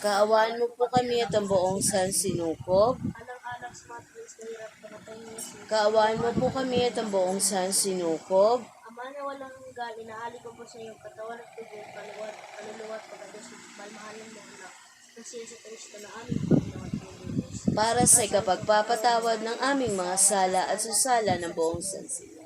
Kaawaan mo po kami at ang buong San Sinukob. Kaawaan mo po kami at ang buong San Sinukob. Ama na walang hanggan, inaali ko po sa iyong katawan at tubo, kaluwat, kaluluwa at pagkados ng malmahalan mo anak. Kasi sa Kristo na aming Panginoon. Para sa ikapagpapatawad ng aming mga sala at sa sala ng buong San Sinukob.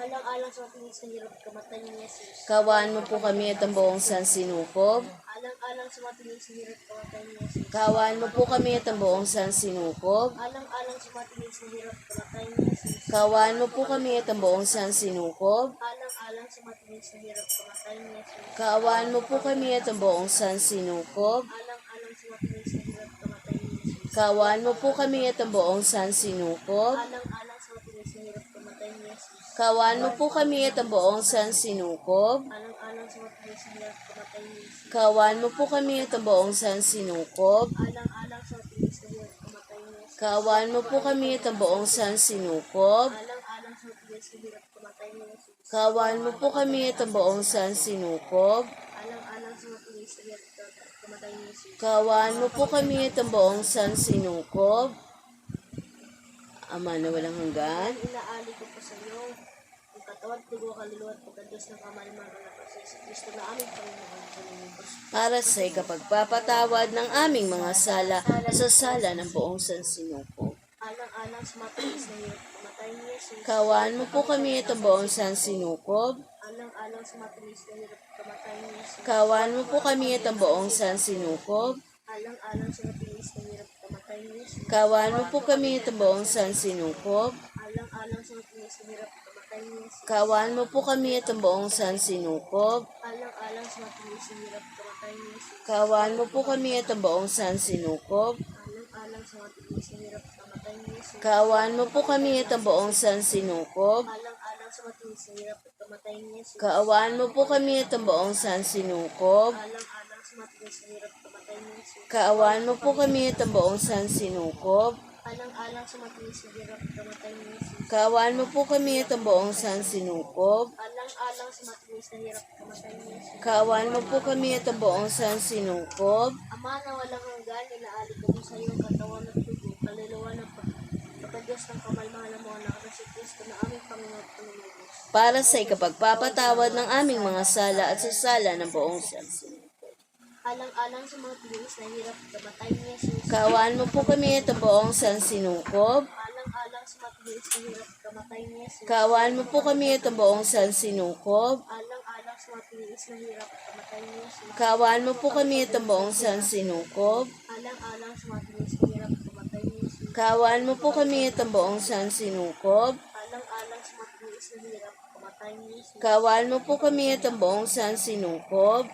Alang-alang sa na hirap kamatay ni Jesus. Kaawaan mo po kami at ang buong San Sinukob. Alang-alang sa na hirap kamatay ni Jesus. Kaawaan mo po kami at ang buong San Sinukob. Alang-alang sa na hirap kamatay ni Jesus. Kaawaan mo po kami at ang buong San Sinukob. Alang-alang sa na hirap kamatay ni Jesus. Kaawaan mo po kami at ang buong San Sinukob. Alang-alang sa na hirap kamatay ni Jesus. Kaawaan mo po kami at ang buong San Sinukob. Alang-alang sa mga tulis na hirap kamatay Kaawaan mo po kami at ang buong San Sinukob. Alang-alang sa mga tulis na hirap kamatay ni. Kaawaan mo po kami at ang buong San Sinukob. Alang-alang sa mga tulis na hirap Jesus. Kaawaan mo po kami at ang buong San Sinukob. Alang-alang sa mga tulis na hirap Jesus. Kaawaan mo po kami at ang buong San Sinukob. Alang-alang sa mga tulis na hirap Jesus. Kaawaan mo po kami at ang buong San Sinukob. Ama na walang hanggan. Inaali ko po sa iyo ang katawan, tugo, kaluluwa at pagkados ng kamalmahan ng anak sa Kristo na aming Panginoon Panginoon. Para sa ikapagpapatawad ng aming mga sala sa sala ng buong San Sinukob. Alang-alang sa mga tulis na hirap kamatay ni Jesus. Kaawaan mo po kami at ang buong San Sinukob. Alang-alang sa mga tulis na hirap kamatay ni Jesus. Kaawaan mo po kami at ang buong San Sinukob. Alang-alang sa mga tulis na hirap Kaawaan mo po kami ang buong San Sinukob. Alang-alang sa na hirap kamatay ni Jesus. Kaawaan mo po kami ang buong San Sinukob. Alang-alang sa na hirap kamatay ni Jesus. Kaawaan mo po kami ang buong San Sinukob. Alang-alang sa na hirap kamatay ni Jesus. Kaawaan mo po kami ang buong San Sinukob. Alang-alang sa na hirap kamatay ni Jesus. Kaawaan mo po kami ang buong San Sinukob. Alang-alang sa tulis na hirap kamatay Jesus. Kaawaan mo po kami at ang buong San Sinukob. Alang-alang sa mga tulis na hirap kamatay ni Jesus. Kaawaan mo po kami at ang buong San Sinukob. Alang-alang sa mga tulis na hirap kamatay ni Jesus. Kaawaan mo po kami at ang buong San Sinukob. Ama na walang hanggan, inaali ko sa iyo ang katawan at tubo, kaluluwa ng pag ng kamalmahan mo anak na si Kristo na aming Panginoon at Panginoon. Para sa ikapagpapatawad ng aming mga sala at sa sala ng buong San Sinukob. Alang-alang sa mga tulis na hirap kamatay ni Jesus. Kaawaan mo po kami ang buong San Sinukob. Alang-alang sa mga tulis na hirap kamatay ni Jesus. Kaawaan mo po kami ang buong San Sinukob. Alang-alang sa mga tulis na hirap kamatay ni Jesus. Kaawaan mo po kami ang buong San Sinukob. Alang-alang sa mga tulis na hirap kamatay ni Jesus. Kaawaan mo po kami ang buong San Sinukob. Alang-alang sa mga tulis na hirap kamatay ni Jesus. Kaawaan mo po kami ang buong San Sinukob.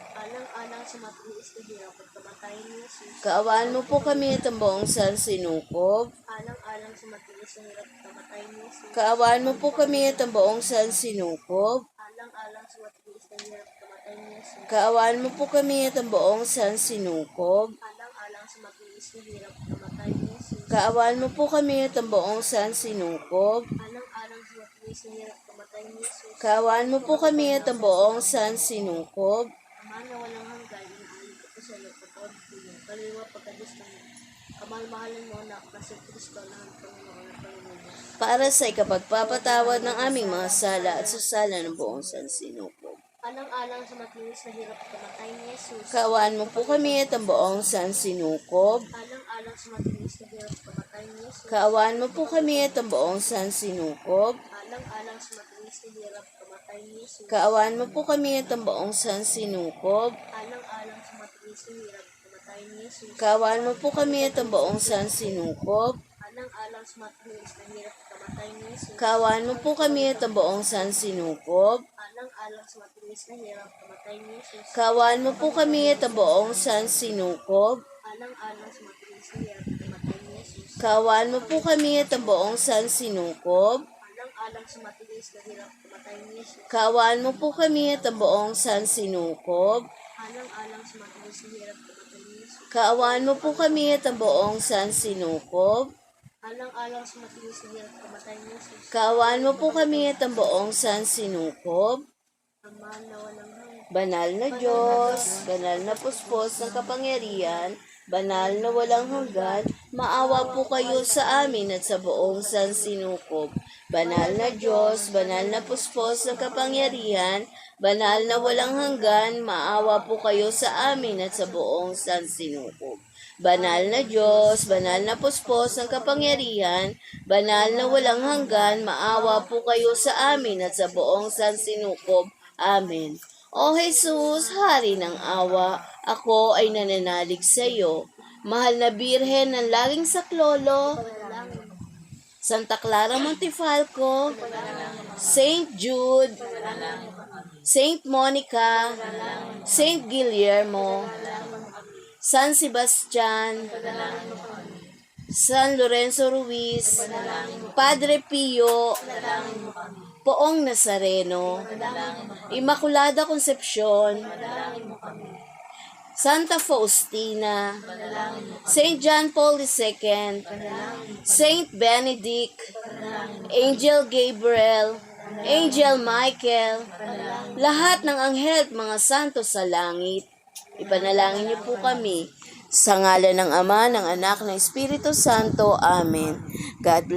Alang-alang sa mga tulis na hirap kamatay ni Jesus. Kaawaan mo po kami at ang buong San Sinukob. Alang-alang sa mga tulis na hirap kamatay ni Jesus. Kaawaan mo po kami at ang buong San Sinukob. Alang-alang sa mga tulis na hirap kamatay ni Jesus. Kaawaan mo po kami at ang buong San Sinukob. Alang-alang sa mga tulis na hirap kamatay ni Jesus. Kaawaan mo po kami at ang buong San Sinukob. Alang-alang sa mga tulis na hirap kamatay ni Jesus. Kaawaan mo po kami at ang buong San Sinukob. Ama na walang hanggan, inaali ko po sa iyo, katawad ko yung kaliwa pagkadis ng kamalmahalan mo na si Kristo na ang Panginoon at Panginoon. Para sa ikapagpapatawad ng aming mga sala at sa sala ng buong San Sinukob. Alang-alang sa matinis na hirap kamatay ni Jesus. Kaawaan mo po kami at ang buong San Sinukob. Alang-alang sa matinis na hirap kamatay ni Jesus. Kaawaan mo po kami at ang buong San Sinukob. Alang-alang sa matinis na hirap kamatay ni Jesus. Kaawaan mo po kami at ang buong San Sinukob. Alang-alang sa matinis na hirap Kaawaan mo po kami at ang buong San Sinukob. Alang-alang sa matinis na hirap kamatay ni Jesus. Kaawaan mo po kami at ang buong San Sinukob. Alang-alang sa matinis na hirap kamatay ni Jesus. Kaawaan mo po kami at ang buong San Sinukob. Alang-alang sa matinis na hirap kamatay ni Jesus. Kaawaan mo po kami at ang buong San Sinukob. Alang-alang sa matinis na hirap kamatay ni Jesus. Kaawaan mo po kami at ang buong San Sinukob. Alang-alang sa matinis na hirap. Kaawaan mo po kami at ang buong San Sinukob. Alang-alang sa matinis na hirap kamatay ni Jesus. Kaawaan mo po kami at ang buong San Sinukob. Ama na walang hanggan. Banal na Diyos, banal na puspos ng kapangyarihan, banal na walang hanggan, maawa po kayo sa amin at sa buong sansinukob. Banal na Diyos, banal na puspos ng kapangyarihan, banal na walang hanggan, maawa po kayo sa amin at sa buong sansinukob. Banal na Diyos, banal na puspos ng kapangyarihan, banal na walang hanggan, maawa po kayo sa amin at sa buong sansinukob. Amen. O Jesus, Hari ng awa, ako ay nananalig sa iyo. Mahal na Birhen ng laging saklolo, Santa Clara Montifalco, Saint Jude, Saint Monica, Saint Guillermo, San Sebastian, San Lorenzo Ruiz, Padre Pio, Poong Nazareno, Immaculada Concepcion, Santa Faustina, Saint John Paul II, Saint Benedict, Angel Gabriel, Angel Michael, lahat ng anghel at mga santo sa langit. Ipanalangin niyo po kami. Sa ngala ng Ama, ng Anak, ng Espiritu Santo. Amen. God bless.